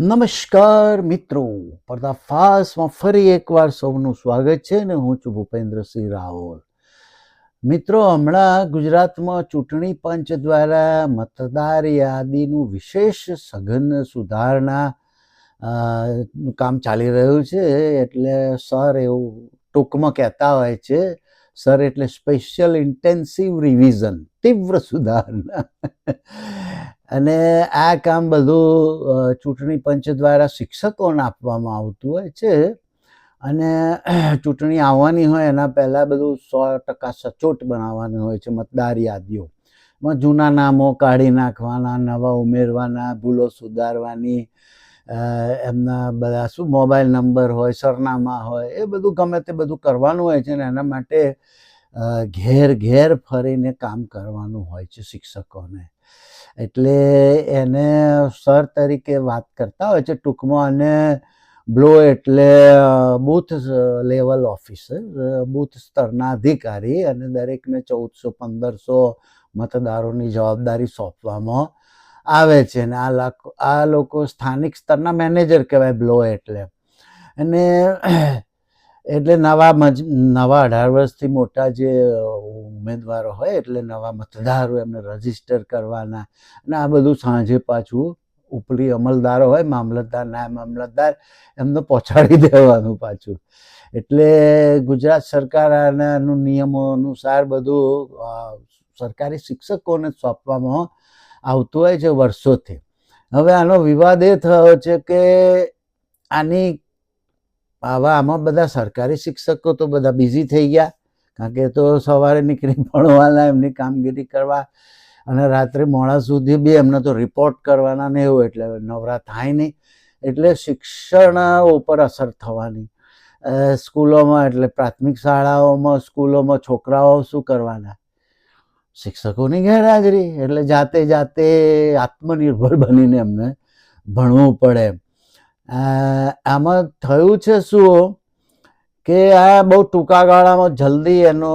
નમસ્કાર મિત્રો, પર્દાફાશમાં ફરી એકવાર સૌનું સ્વાગત છે ને હું છું ભૂપેન્દ્રસિંહ રાવલ. મિત્રો, હમણાં ગુજરાતમાં ચૂંટણી પંચ દ્વારા મતદાર યાદીનું વિશેષ સઘન સુધારણા કામ ચાલી રહ્યું છે એટલે સર એવું ટૂંકમાં કહેતા હોય છે સર, એટલે સ્પેશિયલ ઇન્ટેન્સિવ રિવિઝન, તીવ્ર સુધારણા. અને આ કામ બધું ચૂંટણી પંચ દ્વારા શિક્ષકોને આપવામાં આવતું હોય છે. અને ચૂંટણી આવવાની હોય, એના પહેલાં બધું સો ટકા સચોટ બનાવવાનું હોય છે મતદાર યાદીઓ. જૂના નામો કાઢી નાખવાના, નવા ઉમેરવાના, ભૂલો સુધારવાની એમના બધા શું મોબાઈલ નંબર હોય, સરનામા હોય, એ બધું ગમે તે બધું કરવાનું હોય છે ને એના માટે ઘેર ઘેર ફરીને કામ કરવાનું હોય છે શિક્ષકોને. એટલે એને સર તરીકે વાત કરતા હોય છે ટૂંકમાં અને બ્લો એટલે બૂથ લેવલ ઓફિસર બૂથ સ્તરના અધિકારી અને દરેકને ચૌદસો પંદરસો મતદારોની જવાબદારી સોંપવામાં આવે છે ને. આ લાખ, આ લોકો સ્થાનિક સ્તરના મેનેજર કહેવાય બ્લો એટલે. અને એટલે નવા મજ, નવા અઢાર વર્ષથી મોટા જે ઉમેદવારો હોય એટલે નવા મતદારો એમને રજિસ્ટર કરવાના. અને આ બધું સાંજે પાછું ઉપરી અમલદારો હોય, મામલતદાર, નાયબ મામલતદાર, એમને પહોંચાડી દેવાનું પાછું. એટલે ગુજરાત સરકાર આનાનું નિયમો અનુસાર બધું સરકારી શિક્ષકોને સોંપવામાં આવતું હોય છે વર્ષોથી. હવે આનો વિવાદ એ થયો છે કે આની આવા આમાં બધા સરકારી શિક્ષકો તો બધા બિઝી થઈ ગયા, કારણ કે તો સવારે નીકળી ભણવાના, એમની કામગીરી કરવા અને રાત્રે મોડા સુધી બી એમને તો રિપોર્ટ કરવાના ને એવું, એટલે નવરા થાય નહીં. એટલે શિક્ષણ ઉપર અસર થવાની. સ્કૂલોમાં એટલે પ્રાથમિક શાળાઓમાં, સ્કૂલોમાં છોકરાઓ શું કરવાના? શિક્ષકોની ગેરહાજરી એટલે જાતે જાતે આત્મનિર્ભર બનીને એમને ભણવું પડે. આમાં થયું છે શું? કે આ બહુ ટૂંકા ગાળામાં જલ્દી એનો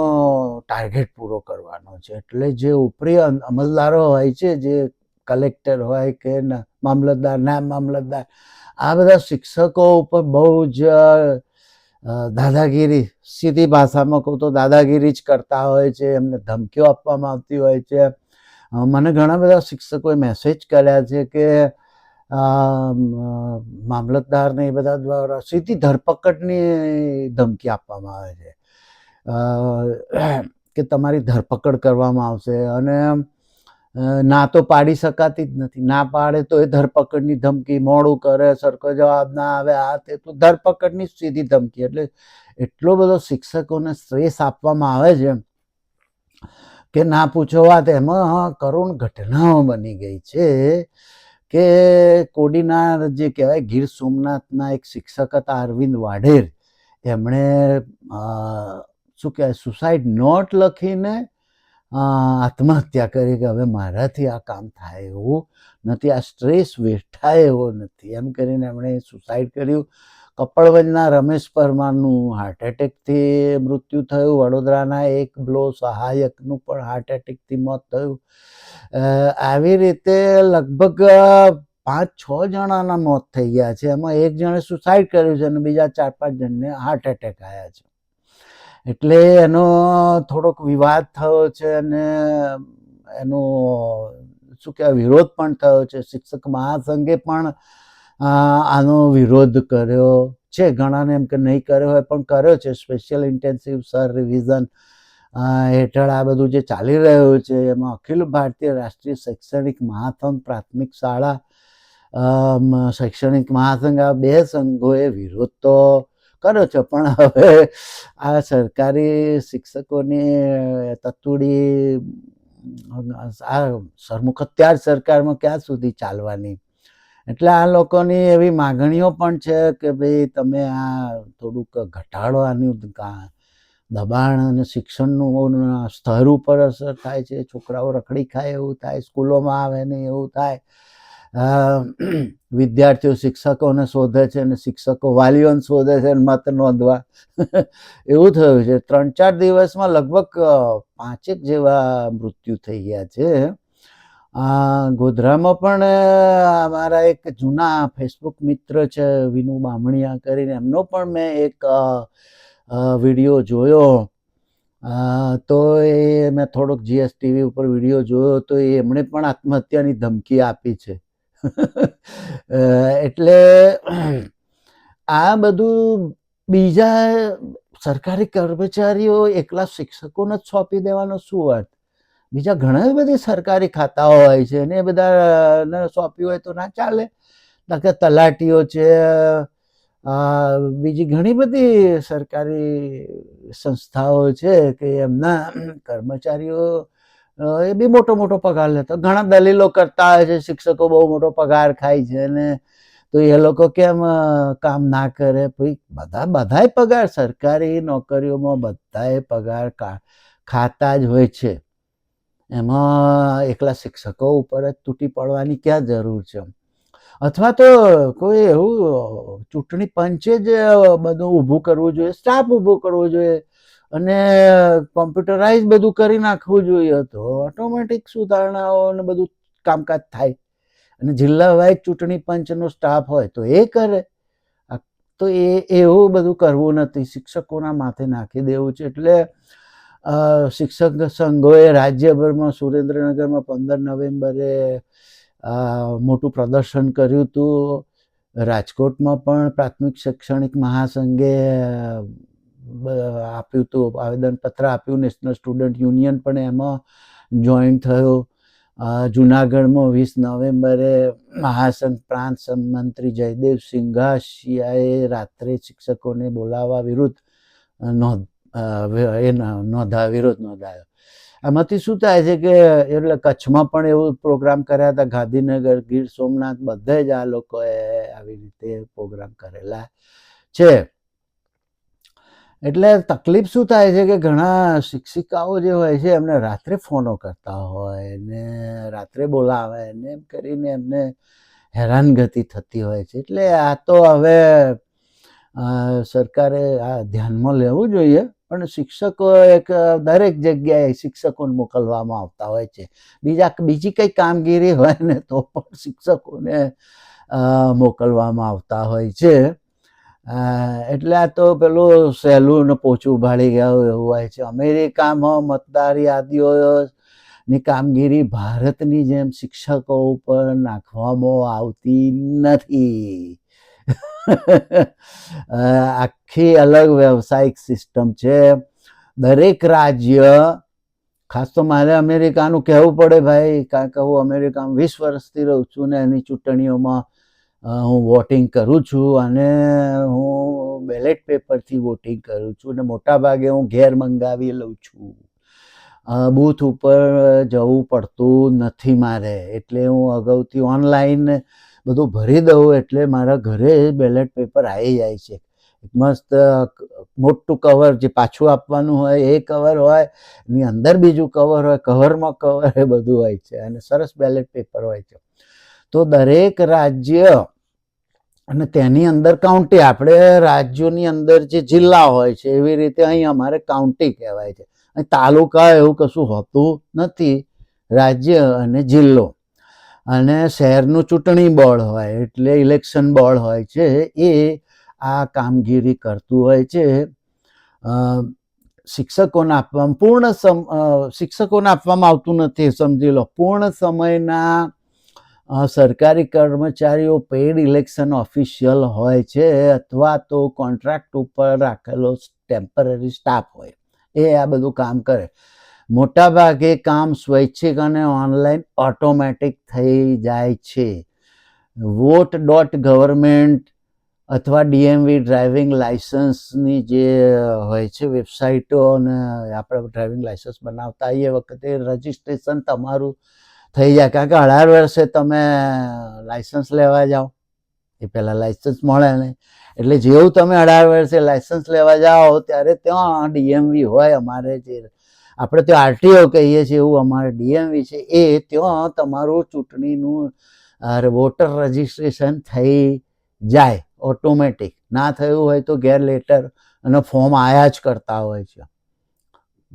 ટાર્ગેટ પૂરો કરવાનો છે. એટલે જે ઉપરી અમ- અમલદારો હોય છે, જે કલેક્ટર હોય કે મામલતદાર, નાયબ મામલતદાર, આ બધા શિક્ષકો ઉપર બહુ જ દાદાગીરી સીધી ભાષામાં કહું તો દાદાગીરી જ કરતા હોય છે એમને ધમકીઓ આપવામાં આવતી હોય છે. મને ઘણા બધા શિક્ષકોએ મેસેજ કર્યા છે કે મામલતદારને એ બધા દ્વારા સીધી ધરપકડની ધમકી આપવામાં આવે છે. કે તમારી ધરપકડ કરવામાં આવશે અને અ, ના તો પાડી શકાતી જ નથી. ના પાડે તો એ ધરપકડની ધમકી, મોડું કરે, સરખો જવાબ ના આવે, આ તે, તો ધરપકડની સીધી ધમકી. એટલે એટલો બધો શિક્ષકોને સ્ટ્રેસ આપવામાં આવે છે કે ના પૂછો વાત. એમાં કરુણ ઘટનાઓ બની ગઈ છે કે કોડીના જે કહેવાય, ગીર સોમનાથના એક શિક્ષક હતા, અરવિંદ વાઢેર. એમણે શું કહેવાય સુસાઇડ નોટ લખીને આત્મહત્યા કરી કે હવે મારાથી આ કામ થાય એવું નથી, આ સ્ટ્રેસ વેઠાય એવો નથી. એમ કરીને એમણે સુસાઇડ કર્યું. કપડવંજના રમેશ પરમારનું હાર્ટ એટેકથી મૃત્યુ થયું. વડોદરાના એક બ્લો સહાયકનું પણ હાર્ટ એટેકથી મોત થયું. આવી રીતે લગભગ પાંચ છ જણાના મોત થઈ ગયા છે. એમાં એક જણે સુસાઇડ કર્યું છે અને બીજા ચાર પાંચ જણને હાર્ટ એટેક આવ્યા છે. એટલે એનો થોડોક વિવાદ થયો છે અને એનો, શું કહેવાય, વિરોધ પણ થયો છે. શિક્ષક મહાસંઘે પણ આનો વિરોધ કર્યો છે. ઘણાને એમ કે નહીં કર્યો હોય, પણ કર્યો છે. સ્પેશિયલ ઇન્ટેન્સિવ સર રિવિઝન હેઠળ આ બધું જે ચાલી રહ્યું છે, એમાં અખિલ ભારતીય રાષ્ટ્રીય શૈક્ષણિક મહાસંઘ, પ્રાથમિક શાળા શૈક્ષણિક મહાસંઘ, આ બે સંઘોએ વિરોધ તો કર્યો છો. પણ હવે આ સરકારી શિક્ષકોની તતુડી આ સરમુખત્યાર સરકારમાં ક્યાં સુધી ચાલવાની? એટલે આ લોકોની એવી માગણીઓ પણ છે કે ભાઈ તમે આ થોડુંક ઘટાડો, આની દબાણ અને શિક્ષણનું સ્તર ઉપર અસર થાય છે. છોકરાઓ રખડી ખાય એવું થાય, સ્કૂલોમાં આવે નહીં એવું થાય. વિદ્યાર્થીઓ શિક્ષકોને શોધે છે અને શિક્ષકો વાલીઓને શોધે છે અને મત નોંધવા. એવું થયું છે. ત્રણ ચાર દિવસમાં લગભગ પાંચેક જેવા મૃત્યુ થઈ ગયા છે. ગોધરામાં પણ અમારા એક જૂના ફેસબુક મિત્ર છે, વિનુ બામણિયા કરીને, એમનો પણ મેં એક વીડિયો જોયો. તો એ મેં થોડોક જીએસટીવી ઉપર વીડિયો જોયો, તો એ એમણે પણ આત્મહત્યાની ધમકી આપી છે. એટલે આ બધું બીજા સરકારી કર્મચારીઓ એકલા શિક્ષકોને જ સોંપી દેવાનો શું અર્થ? બીજા ઘણા બધી સરકારી ખાતાઓ હોય છે ને એ બધાને સોંપ્યું હોય તો ના ચાલે. કે તલાટીઓ છે બીજી ઘણી બધી સરકારી સંસ્થાઓ છે કે એમના કર્મચારીઓ એ બી મોટો મોટો પગાર લેતો. ઘણા દલીલો કરતા હોય છે, શિક્ષકો બહુ મોટો પગાર ખાય છે ને તો એ લોકો કેમ કામ ના કરે? ભાઈ, બધા, બધાય પગાર સરકારી નોકરીઓમાં બધાય પગાર ખાતા જ હોય છે. એમાં એકલા શિક્ષકો ઉપર જ તૂટી પડવાની ક્યાં જરૂર છે? અથવા તો કોઈ એવું ચૂંટણી પંચે જ બધું ઊભું કરવું જોઈએ, સ્ટાફ ઊભું કરવો જોઈએ. અને કોમ્પ્યુટરાઇઝ બધું કરી નાખવું જોઈએ તો ઓટોમેટિક સુધારણાઓ ને બધું કામકાજ થાય. અને જિલ્લા વાઇઝ ચૂંટણી પંચનો સ્ટાફ હોય તો એ કરે. તો એ, એવું બધું કરવું નથી. શિક્ષકોના માથે નાખી દેવું છે. એટલે શિક્ષક સંઘોએ રાજ્યભરમાં સુરેન્દ્રનગરમાં પંદર નવેમ્બરે મોટું પ્રદર્શન કર્યું હતું. રાજકોટમાં પણ પ્રાથમિક શૈક્ષણિક મહાસંઘે આપ્યું હતું આવેદનપત્ર આપ્યું નેશનલ સ્ટુડન્ટ યુનિયન પણ એમાં જોઈન થયો. જુનાગઢમાં વીસ નવેમ્બરે મહાસંઘ પ્રાંત મંત્રી જયદેવ સિંઘાશિયાએ રાત્રે શિક્ષકોને બોલાવવા વિરુદ્ધ નોંધ એ નોંધા, વિરોધ નોંધાયો. આમાંથી શું થાય છે કે એટલે કચ્છમાં પણ એવું પ્રોગ્રામ કર્યા હતા, ગાંધીનગર, ગીર સોમનાથ, બધે જ આ લોકોએ આવી રીતે પ્રોગ્રામ કરેલા છે. એટલે તકલીફ શું થાય છે કે ઘણા શિક્ષિકાઓ જે હોય છે, એમને રાત્રે ફોનો કરતા હોય ને રાત્રે બોલાવે ને એમ કરીને એમને હેરાનગતિ થતી હોય છે. એટલે આ તો હવે સરકારે આ ધ્યાનમાં લેવું જોઈએ, પણ શિક્ષકો એક દરેક જગ્યાએ શિક્ષકોને મોકલવામાં આવતા હોય છે. બીજા, બીજી કંઈ કામગીરી હોય ને તો પણ શિક્ષકોને મોકલવામાં આવતા હોય છે. એટલે આ તો પેલું સહેલું પોચું ભાળી ગયા એવું હોય છે. અમેરિકામાં મતદાર યાદીઓ ની કામગીરી ભારતની જેમ શિક્ષકો ઉપર નાખવામાં આવતી નથી. આખી અલગ વ્યવસાયિક સિસ્ટમ છે. દરેક રાજ્ય, ખાસ તો મારે અમેરિકાનું કહેવું પડે ભાઈ, કારણ કે હું અમેરિકામાં વીસ વર્ષથી રહું છું ને એની ચૂંટણીઓમાં હું વોટિંગ કરું છું અને હું બેલેટ પેપરથી વોટિંગ કરું છું અને મોટા ભાગે હું ઘેર મંગાવી લઉં છું. બૂથ ઉપર જવું પડતું નથી મારે. એટલે હું અગાઉથી ઓનલાઈન બધું ભરી દઉં એટલે મારા ઘરે બેલેટ પેપર આવી જાય છે. મસ્ત મોટું કવર જે પાછું આપવાનું હોય એ કવર હોય, એની અંદર બીજું કવર હોય કવરમાં કવર એ બધું હોય છે અને સરસ બેલેટ પેપર હોય છે. તો દરેક રાજ્ય અને તેની અંદર કાઉન્ટી આપણે રાજ્યોની અંદર જે જિલ્લા હોય છે, એવી રીતે અહીં અમારે કાઉન્ટી કહેવાય છે. અહીં તાલુકા એવું કશું હોતું નથી, રાજ્ય અને જિલ્લો. અને શહેરનું ચૂંટણી બોર્ડ હોય, એટલે ઇલેક્શન બોર્ડ હોય છે, એ આ કામગીરી કરતું હોય છે. શિક્ષકોને આપવામાં પૂર્ણ સમ શિક્ષકોને આપવામાં આવતું નથી, સમજી લો. પૂર્ણ સમયના સરકારી કર્મચારીઓ પેઇડ ઇલેક્શન ઓફિશિયલ હોય છે અથવા તો કોન્ટ્રાક્ટ ઉપર રાખેલો ટેમ્પરરી સ્ટાફ હોય. એ આ બધું કામ કરે. મોટાભાગે કામ સ્વૈચ્છિક અને ઓનલાઈન ઓટોમેટિક થઈ જાય છે. વોટ ડોટ ગવર્મેન્ટ અથવા ડીએમવી ડ્રાઇવિંગ લાઇસન્સની જે હોય છે વેબસાઇટો અને આપણે ડ્રાઇવિંગ લાઇસન્સ બનાવતા એ વખતે રજિસ્ટ્રેશન તમારું થઈ જાય. કારણ કે અઢાર વર્ષે તમે લાઇસન્સ લેવા જાઓ. એ પહેલાં લાઇસન્સ મળે નહીં. એટલે જેવું તમે અઢાર વર્ષે લાઇસન્સ લેવા જાઓ, ત્યારે ત્યાં ડીએમવી હોય અમારે જે. આપણે ત્યાં આરટીઓ કહીએ છીએ એવું અમારે ડીએમવી છે. એ ત્યાં તમારું ચૂંટણીનું વોટર રજિસ્ટ્રેશન થઈ જાય. ઓટોમેટિક ના થયું હોય તો ગેર લેટર અને ફોર્મ આયા જ કરતા હોય છે.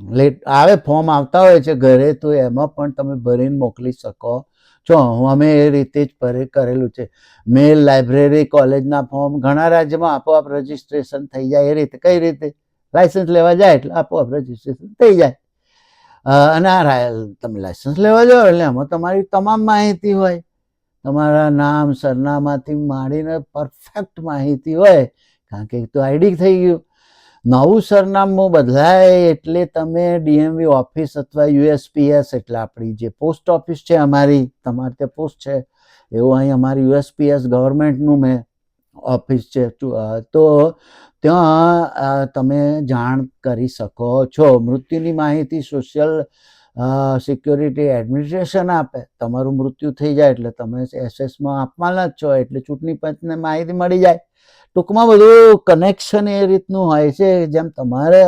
લેટ આવે, ફોર્મ આવતા હોય છે ઘરે, તો એમાં પણ તમે ભરીને મોકલી શકો. છો હું અમે એ રીતે જ કરેલું છે. મેલ લાઇબ્રેરી, કોલેજના ફોર્મ, ઘણા રાજ્યમાં આપોઆપ રજીસ્ટ્રેશન થઈ જાય એ રીતે. કઈ રીતે? લાઇસન્સ લેવા જાય એટલે આપોઆપ રજીસ્ટ્રેશન થઈ જાય. અને આ તમે લાઇસન્સ લેવા જાઓ એટલે એમાં તમારી તમામ માહિતી હોય. તમારા નામ, સરનામાથી માંડીને પરફેક્ટ માહિતી હોય. કારણ કે એક તો આઈડી થઈ ગયું. નવું સરનામું બદલાય એટલે તમે ડીએમવી ઓફિસ અથવા યુએસપીએસ, એટલે આપણી જે પોસ્ટ ઓફિસ છે અમારી, તમારે ત્યાં પોસ્ટ છે, એવું અહીં અમારી યુએસપીએસ ગવર્મેન્ટનું મેં ઓફિસ છે. તો ત્યાં તમે જાણ કરી શકો છો. મૃત્યુની માહિતી, સોશિયલ સિક્યોરિટી એડમિનિસ્ટ્રેશન આપે. તમારું મૃત્યુ થઈ જાય એટલે તમે એસએસમાં આપવાના જ છો, એટલે ચૂંટણી પંચને માહિતી મળી જાય. ટૂંકમાં બધું કનેક્શન એ રીતનું હોય છે, જેમ તમારે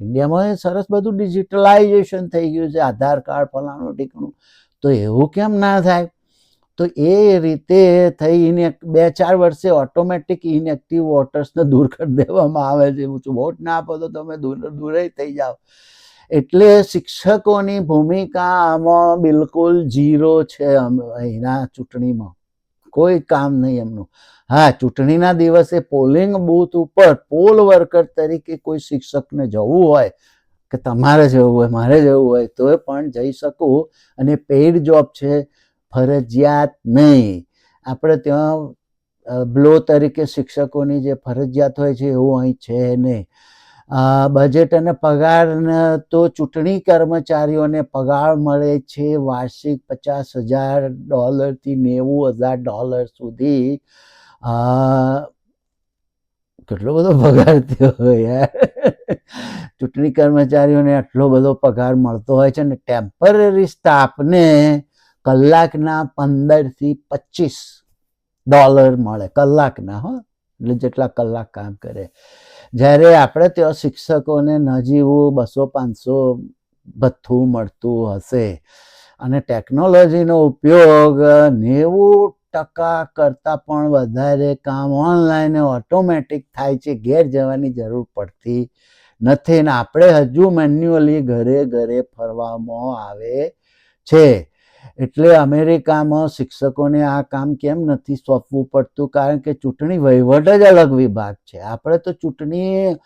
ઇન્ડિયામાં સરસ બધું ડિજિટલાઇઝેશન થઈ ગયું છે, આધાર કાર્ડ, ફલાણું ટીકણું તો એવું કેમ ના થાય? તો એ રીતે થઈ ઇને બે ચાર વર્ષે ઓટોમેટિક ઇનએક્ટિવ વોટર્સને દૂર કરી દેવામાં આવે છે. વોટ ના આપો તો તમે દૂર દૂર થઈ જાઓ. એટલે શિક્ષકોની ભૂમિકા આમાં બિલકુલ ઝીરો છે અહીંના ચૂંટણીમાં. કોઈ કામ નહીં એમનું. હા, ચૂંટણીના દિવસે પોલિંગ બૂથ ઉપર પોલ વર્કર તરીકે કોઈ શિક્ષકને જવું હોય, કે તમારે જવું હોય, મારે જવું હોય, તોય પણ જઈ શકું. અને પેઇડ જોબ છે, ફરજિયાત નહીં. આપણે ત્યાં બ્લો તરીકે શિક્ષકોની જે ફરજિયાત હોય છે, એવું અહીં છે નહીં. બજેટ અને પગાર તો ચૂંટણી કર્મચારીઓને પગાર મળે છે વાર્ષિક પચાસ હજાર ડોલરથી નેવું હજાર ડોલર સુધી. કેટલો બધો પગાર થયો યાર. ચૂંટણી કર્મચારીઓને આટલો બધો પગાર મળતો હોય છે અને ટેમ્પરરી સ્ટાફને કલાકના પંદરથી પચીસ ડોલર મળે, કલાકના હો, એટલે જેટલા કલાક કામ કરે. જ્યારે આપણે ત્યાં શિક્ષકોને નજીવું બસો, પાંચસો ભથ્થું મળતું હશે અને ટેકનોલોજીનો ઉપયોગ નેવું ટકા કરતાં પણ વધારે કામ ઓનલાઈન ઓટોમેટિક થાય છે, ઘેર જવાની જરૂર પડતી નથી ને આપણે હજુ મેન્યુઅલી ઘરે ઘરે ફરવામાં આવે છે. એટલે અમેરિકામાં શિક્ષકોને આ કામ કેમ નથી સોંપવું પડતું? કારણ કે ચૂંટણી વહીવટ જ અલગ વિભાગ છે. આપણે તો ચૂંટણી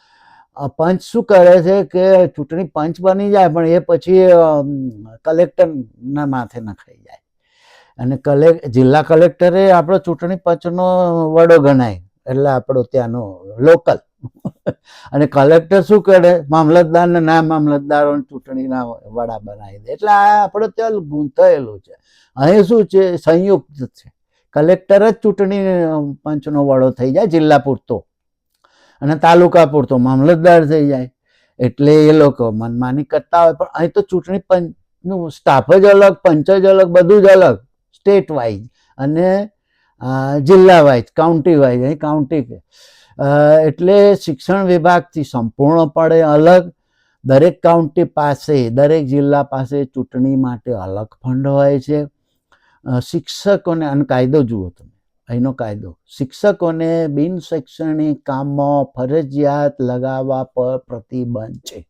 પંચ શું કરે છે કે ચૂંટણી પંચ બની જાય, પણ એ પછી કલેક્ટરના માથે નખાઈ જાય. અને કલેક જિલ્લા કલેક્ટરે આપણો ચૂંટણી પંચનો વડો ગણાય. એટલે આપણો ત્યાંનો લોકલ. અને કલેક્ટર શું કરે? મામલતદારને ના, મામલતદારોને ચૂંટણીના વડા બનાવી દે. એટલે આ આપણો ત્યાં ગૂંથાયેલું છે. અહીં શું છે? સંયુક્ત છે. કલેક્ટર જ ચૂંટણી પંચનો વડો થઈ જાય જિલ્લા પૂરતો. અને તાલુકા પૂરતો. મામલતદાર થઈ જાય. એટલે એ લોકો મનમાની કરતા હોય. પણ અહીં તો ચૂંટણી પંચનું સ્ટાફ જ અલગ, પંચ જ અલગ, બધું જ અલગ. સ્ટેટ વાઇઝ અને જિલ્લા વાઇઝ કાઉન્ટી વાઇઝ અહીં કાઉન્ટી એટલે શિક્ષણ વિભાગથી સંપૂર્ણપણે અલગ. દરેક કાઉન્ટી પાસે, દરેક જિલ્લા પાસે ચૂંટણી માટે અલગ ફંડ હોય છે. શિક્ષકોને, અને કાયદો જુઓ તમે, અહીંનો કાયદો. શિક્ષકોને બિન શૈક્ષણિક કામમાં ફરજિયાત લગાવવા પર પ્રતિબંધ છે.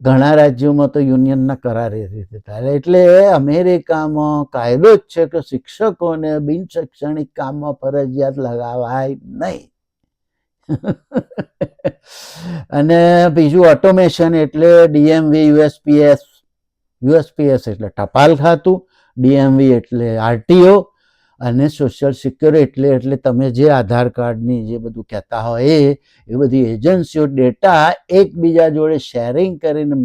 ઘણા રાજ્યોમાં તો યુનિયનના કરાર એ રીતે થાય. એટલે અમેરિકામાં કાયદો જ છે કે શિક્ષકોને બિન શૈક્ષણિક કામમાં ફરજિયાત લગાવાય નહીં. અને બીજું ઓટોમેશન એટલે ડીએમવી યુએસપીએસ યુએસપીએસ એટલે ટપાલ ખાતું ડીએમવી એટલે આરટીઓ અને સોશિયલ સિક્યોરિટી એટલે એટલે તમે જે આધાર કાર્ડની જે બધું કહેતા હોય એ એ બધી એજન્સીઓ ડેટા એકબીજા જોડે શેરિંગ કરીને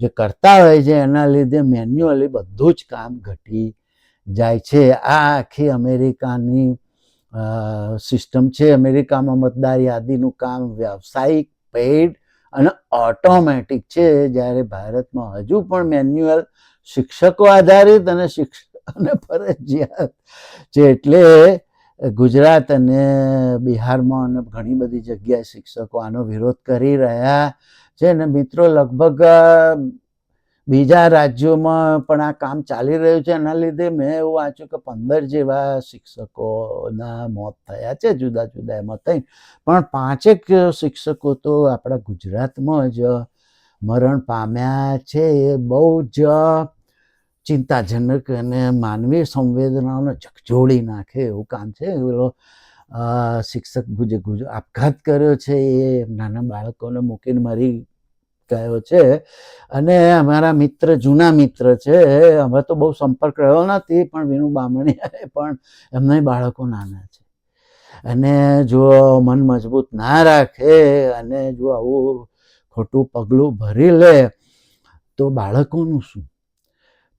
જે કરતા હોય છે, એના લીધે મેન્યુઅલી બધું જ કામ ઘટી જાય છે. આ આખી અમેરિકાની સિસ્ટમ છે. અમેરિકામાં મતદાર યાદીનું કામ વ્યાવસાયિક પેઇડ અને ઓટોમેટિક છે. જ્યારે ભારતમાં હજુ પણ મેન્યુઅલ શિક્ષકો આધારિત અને શિક્ષક અને ફરજિયાત. છે એટલે ગુજરાત અને બિહારમાં અને ઘણી બધી જગ્યાએ શિક્ષકો આનો વિરોધ કરી રહ્યા છે ને મિત્રો લગભગ બીજા રાજ્યોમાં પણ આ કામ ચાલી રહ્યું છે. એના લીધે મેં એવું વાંચ્યું કે પંદર જેવા શિક્ષકોના મોત થયા છે, જુદા જુદા એમાં થઈ. પણ પાંચેક શિક્ષકો તો આપણા ગુજરાતમાં જ મરણ પામ્યા છે. એ બહુ જ ચિંતાજનક અને માનવીય સંવેદનાઓને ઝકઝોળી નાખે એવું કામ છે. પેલો શિક્ષક ગુજે ગુજ, આપઘાત કર્યો છે એ નાના બાળકોને મૂકીને મરી ગયો છે. અને અમારા મિત્ર, જૂના મિત્ર છે, અમે તો બહુ સંપર્ક રહ્યો નથી, પણ વિનુ બામણીએ પણ એમને બાળકો નાના છે. અને જો મન મજબૂત ના રાખે અને જો આવું ખોટું પગલું ભરી લે, તો બાળકોનું શું?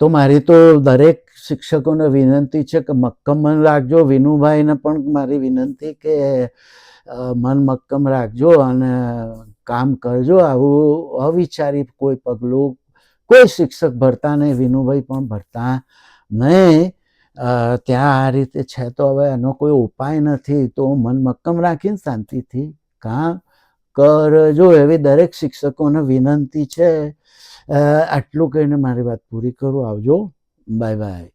તો મારી તો દરેક શિક્ષકોને વિનંતી છે કે મક્કમ મન રાખજો. વિનુભાઈને પણ મારી વિનંતી કે મન મક્કમ રાખજો અને કામ કરજો. આવું અવિચારી કોઈ પગલું કોઈ શિક્ષક ભરતા નહીં. વિનુભાઈ પણ ભરતા નહીં. ત્યાં આ રીતે છે. તો હવે એનો કોઈ ઉપાય નથી. તો મન મક્કમ રાખીને શાંતિથી કામ કરજો. એવી દરેક શિક્ષકોને વિનંતી છે. આટલું કહીને મારી વાત પૂરી કરું. આવજો. Bye bye.